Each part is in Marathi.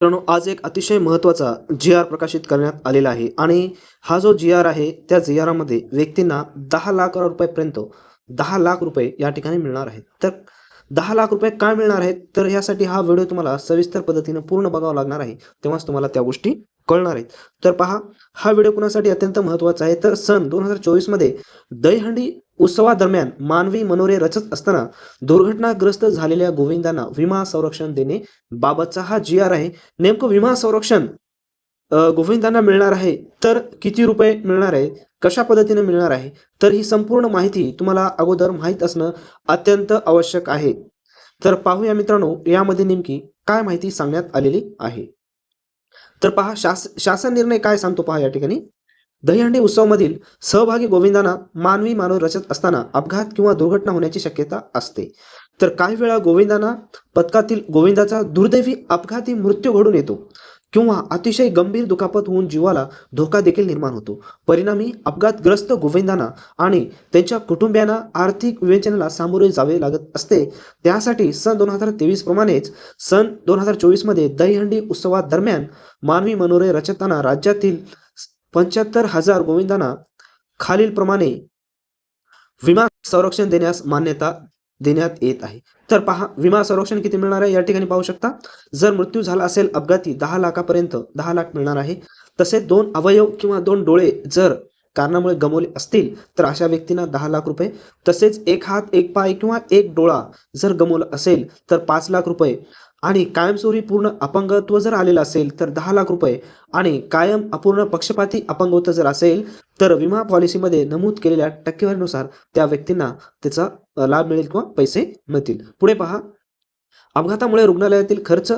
मित्रांनो आज एक अतिशय महत्त्वाचा जी आर प्रकाशित करण्यात आलेला आहे आणि हा जो जी आर आहे त्या जी आरमध्ये व्यक्तींना दहा लाख रुपयापर्यंत दहा लाख रुपये या ठिकाणी मिळणार आहेत. तर दहा लाख रुपये काय मिळणार आहेत? तर यासाठी हा व्हिडिओ तुम्हाला सविस्तर पद्धतीने पूर्ण बघावा लागणार आहे. तेव्हाच तुम्हाला त्या गोष्टी कळणार आहेत. तर पहा हा व्हिडिओ कुणासाठी अत्यंत महत्त्वाचा आहे? तर सन दोन हजार चोवीसमध्ये दहीहंडी उत्सवादरम्यान मानवी मनोरे रचत असताना दुर्घटनाग्रस्त झालेल्या गोविंदांना विमा संरक्षण देणे बाबतचा हा जी आर आहे. नेमकं विमा संरक्षण गोविंदांना मिळणार आहे तर किती रुपये मिळणार आहे? कशा पद्धतीने मिळणार आहे? तर ही संपूर्ण माहिती तुम्हाला अगोदर माहीत असणं अत्यंत आवश्यक आहे. तर पाहूया मित्रांनो यामध्ये नेमकी काय माहिती सांगण्यात आलेली आहे. तर पहा शास शासन निर्णय काय सांगतो पहा या ठिकाणी. दहीहंडी उत्सवामधील सहभागी गोविंदांना मानवी मानव रचत असताना अपघात किंवा दुर्घटना होण्याची शक्यता असते. तर काही वेळा गोविंदांना पथकातील गोविंदाचा दुर्दैवी अपघाती मृत्यू घडून येतो किंवा अतिशय गंभीर दुखापत होऊन जीवाला धोका देखील निर्माण होतो. परिणामी अपघातग्रस्त गोविंदांना आणि त्यांच्या कुटुंबियांना आर्थिक विवेचनाला सामोरे जावे लागत असते. त्यासाठी सन दोन हजार तेवीस प्रमाणेच सन दोन हजार चोवीसमध्ये दहीहंडी उत्सवादरम्यान मानवी मनोरे रचताना राज्यातील पंच्याहत्तर हजार गोविंदांना खालीलप्रमाणे विमा संरक्षण देण्यास मान्यता देण्यात येत आहे. तर पहा विमा संरक्षण किती मिळणार आहे? या ठिकाणी पाहू शकता जर मृत्यू झाला असेल अपघाती दहा लाखापर्यंत दहा लाख मिळणार आहे. तसेच दोन अवयव किंवा दोन डोळे जर कारणामुळे गमवले असतील तर अशा व्यक्तींना दहा लाख रुपये. तसेच एक हात एक पाय किंवा एक डोळा जर गमवला असेल तर पाच लाख रुपये. आणि कायमस्वरूपी पूर्ण अपंगत्व जर आलेलं असेल तर दहा लाख रुपये आणि कायम अपूर्ण पक्षपाती अपंगत्व जर असेल तर विमा पॉलिसीमध्ये नमूद केलेल्या टक्केवारीनुसार त्या व्यक्तींना त्याचा लाभ मिळेल किंवा पैसे मिळतील. पुढे पहा. अपघातामुळे रुग्णालयातील खर्च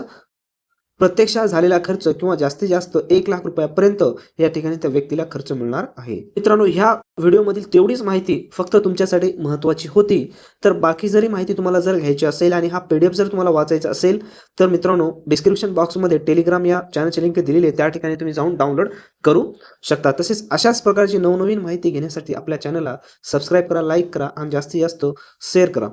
प्रत्यक्षात झालेला खर्च किंवा जास्तीत जास्त एक लाख रुपयापर्यंत या ठिकाणी त्या व्यक्तीला खर्च मिळणार आहे. मित्रांनो ह्या व्हिडिओमधील तेवढीच माहिती फक्त तुमच्यासाठी महत्त्वाची होती. तर बाकी जरी माहिती तुम्हाला जर घ्यायची असेल आणि हा पी डी एफ जर तुम्हाला वाचायचा असेल तर मित्रांनो डिस्क्रिप्शन बॉक्समध्ये टेलिग्राम या चॅनलची लिंक दिलेली आहे. त्या ठिकाणी तुम्ही जाऊन डाउनलोड करू शकता. तसेच अशाच प्रकारची नवनवीन माहिती घेण्यासाठी आपल्या चॅनलला सबस्क्राईब करा लाईक करा आणि जास्तीत जास्त शेअर करा.